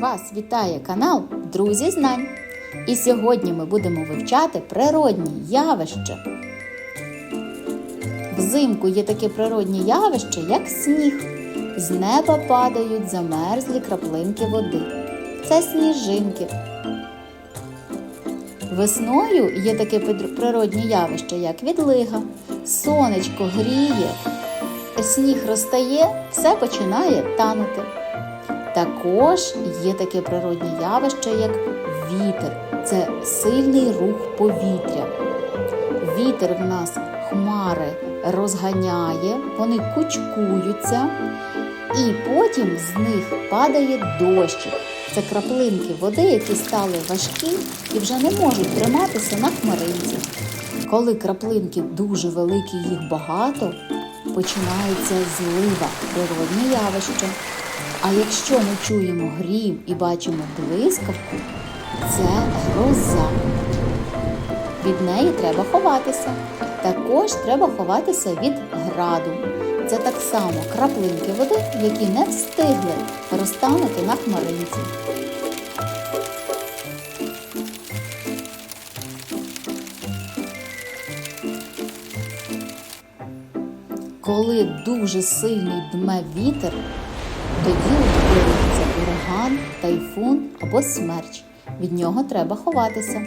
Вас вітає канал Друзі Знань. І сьогодні ми будемо вивчати природні явища. Взимку є таке природні явище, як сніг. З неба падають замерзлі краплинки води. Це сніжинки. Весною є таке природні явище, як відлига. Сонечко гріє, сніг розтає, все починає танути. Також є таке природне явище, як вітер. Це сильний рух повітря. Вітер в нас хмари розганяє, вони кучкуються, і потім з них падає дощик. Це краплинки води, які стали важкі і вже не можуть триматися на хмаринці. Коли краплинки дуже великі, їх багато, починається злива, природне явище. А якщо ми чуємо грім і бачимо блискавку, це гроза. Від неї треба ховатися. Також треба ховатися від граду. Це так само краплинки води, які не встигли розтанути на хмаринці. Коли дуже сильний дме вітер, тоді утворюється ураган, тайфун або смерч. Від нього треба ховатися.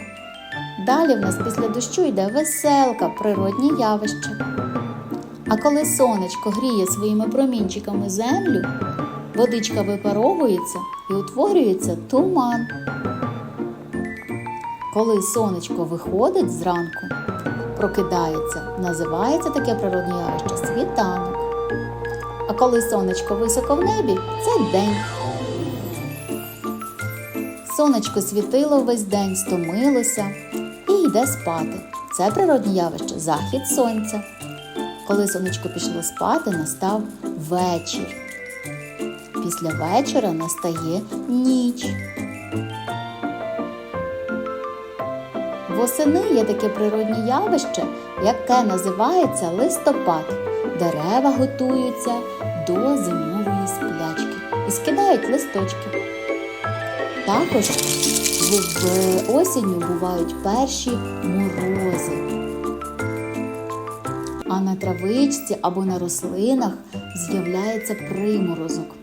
Далі в нас після дощу йде веселка, природні явище. А коли сонечко гріє своїми промінчиками землю, водичка випаровується і утворюється туман. Коли сонечко виходить зранку, прокидається, називається таке природне явище світанок. А коли сонечко високо в небі, це день. Сонечко світило весь день, стомилося і йде спати. Це природне явище захід сонця. Коли сонечко пішло спати, настав вечір. Після вечора настає ніч. Восени є таке природне явище, яке називається листопад. Дерева готуються до зимової сплячки і скидають листочки. Також в, осінню бувають перші морози. А на травичці або на рослинах з'являється приморозок.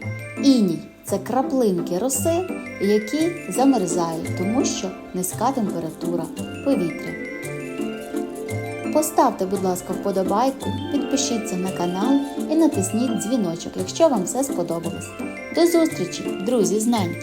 Іній це краплинки роси, які замерзають, тому що низька температура повітря. Поставте, будь ласка, вподобайку, підпишіться на канал і натисніть дзвіночок, якщо вам все сподобалось. До зустрічі, друзі знань!